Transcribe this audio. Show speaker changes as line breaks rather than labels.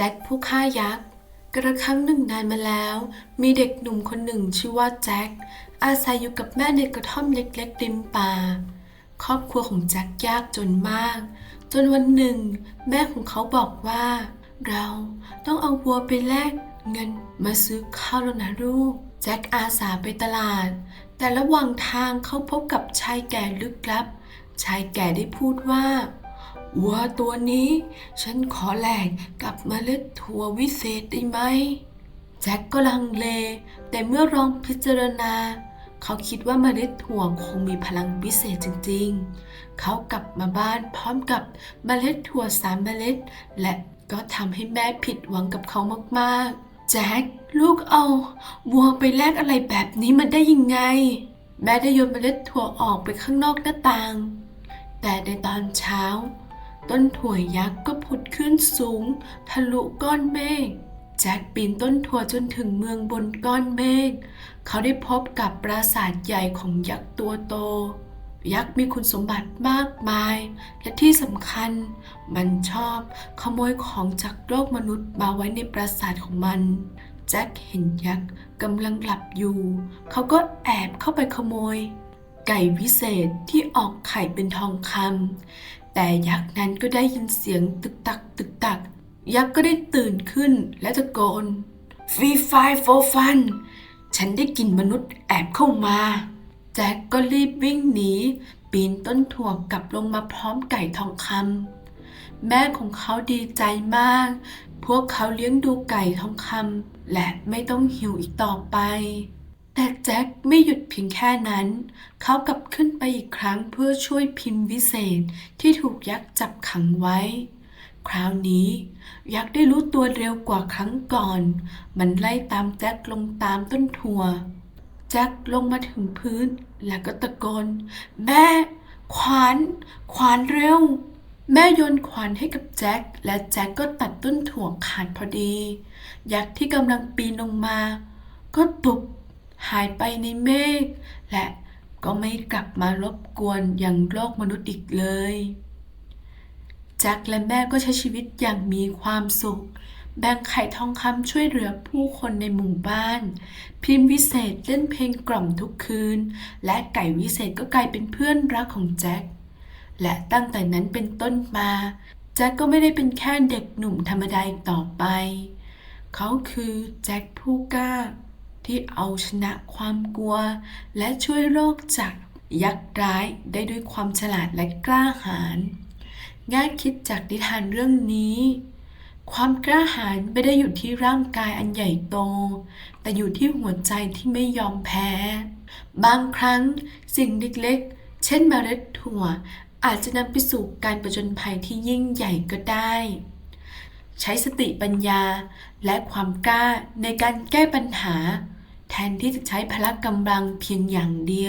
จ็คผู้ฆ่ายักษ์ กระครั้งหนึ่งนานมาแล้ว มีเด็กหนุ่มคนหนึ่งชื่อว่าแจ็คอาศัยอยู่กับแม่ในกระท่อมเล็กๆริมป่า ครอบครัวของแจ็คยากจนมาก จนวันหนึ่ง แม่ของเขาบอกว่า เราต้องเอาวัวไปแลกเงินมาซื้อข้าวแล้วนะลูกแจ็คอาสาไปตลาด แต่ระหว่างทางเขาพบกับชายแก่ลึกลับ ชายแก่ได้พูดว่า วัวตัวนี้ ฉันขอแลกกับเมล็ดถั่ววิเศษได้ไหม แจ็คก็ลังเล แต่เมื่อลองพิจารณา เขาคิดว่าเมล็ดถั่วคงมีพลังพิเศษจริงๆ เขากลับมาบ้านพร้อมกับเมล็ดถั่วสามเมล็ด และก็ทำให้แม่ผิดหวังกับเขามากๆ แจ็คลูกเอา วัวไปแลกอะไรแบบนี้มันได้ยังไง แม่ได้โยนเมล็ดถั่วออกไปข้างนอกหน้าต่าง แต่ในตอนเช้า ต้นถั่วยักษ์ก็ผุดขึ้นสูง ทะลุก้อนเมฆแจ็คปีนต้นถั่วจนถึงเมืองบนก้อนเมฆเขาได้พบกับปราสาทใหญ่ของยักษ์ตัวโต ยักษ์มีคุณสมบัติมากมาย และที่สำคัญ มันชอบขโมยของจากโลกมนุษย์มาไว้ในปราสาทของมันแจ็คเห็นยักษ์กำลังหลับอยู่ เขาก็แอบเข้าไปขโมย ไก่วิเศษที่ออกไข่เป็นทองคำ แต่ยักษ์นั้นก็ได้ยินเสียงตึกตักตึกตัก ยักษ์ก็ได้ตื่นขึ้นและตะโกนฟรีไฟโฟฟัน ฉันได้กลินมนุษย์แอบเข้ามา แจ็คก็รีบวิ่งหนี ปีนต้นถั่วกลับลงมาพร้อมไก่ทองคำแม่ของเขาดีใจมาก พวกเขาเลี้ยงดูไก่ทองคำและไม่ต้องหิวอีกต่อไป แต่แจ็คไม่หยุดเพียงแค่นั้น เขากลับขึ้นไปอีกครั้งเพื่อช่วยพิมพ์วิเศษที่ถูกยักษ์จับขังไว้ คราวนี้ ยักษ์ได้รู้ตัวเร็วกว่าครั้งก่อน มันไล่ตามแจ็คลงตามต้นถั่ว แจ็คลงมาถึงพื้นแล้วก็ตะโกน แม่ ขวาน ขวานเร็ว แม่โยนขวานให้กับแจ็คและแจ็คก็ตัดต้นถั่วขาดพอดี ยักษ์ที่กำลังปีนลงมา ก็ตุบ หายไปในเมฆและก็ไม่กลับมารบกวนอย่างโลกมนุษย์อีกเลยแจ็คและแม่ก็ใช้ชีวิตอย่างมีความสุข แบ่งไข่ทองคำช่วยเหลือผู้คนในหมู่บ้าน พิมพ์วิเศษเล่นเพลงกล่อมทุกคืน และไก่วิเศษก็กลายเป็นเพื่อนรักของแจ็ค และตั้งแต่นั้นเป็นต้นมา แจ็คก็ไม่ได้เป็นแค่เด็กหนุ่มธรรมดาอีกต่อไป เขาคือแจ็คผู้กล้า ที่เอาชนะความกลัว และช่วยโลกจากยักษ์ร้ายได้ด้วยความฉลาดและกล้าหาญง่ายคิดจากนิทานเรื่องนี้ ความกล้าหาญไม่ได้อยู่ที่ร่างกายอันใหญ่โต แต่อยู่ที่หัวใจที่ไม่ยอมแพ้ บางครั้งสิ่งเล็กๆ เช่นเมล็ดถั่ว อาจจะนำไปสู่การประจนภัยที่ยิ่งใหญ่ก็ได้ ใช้สติปัญญาและความกล้าในการแก้ปัญหา แทนที่จะใช้พละกำลังเพียงอย่างเดียว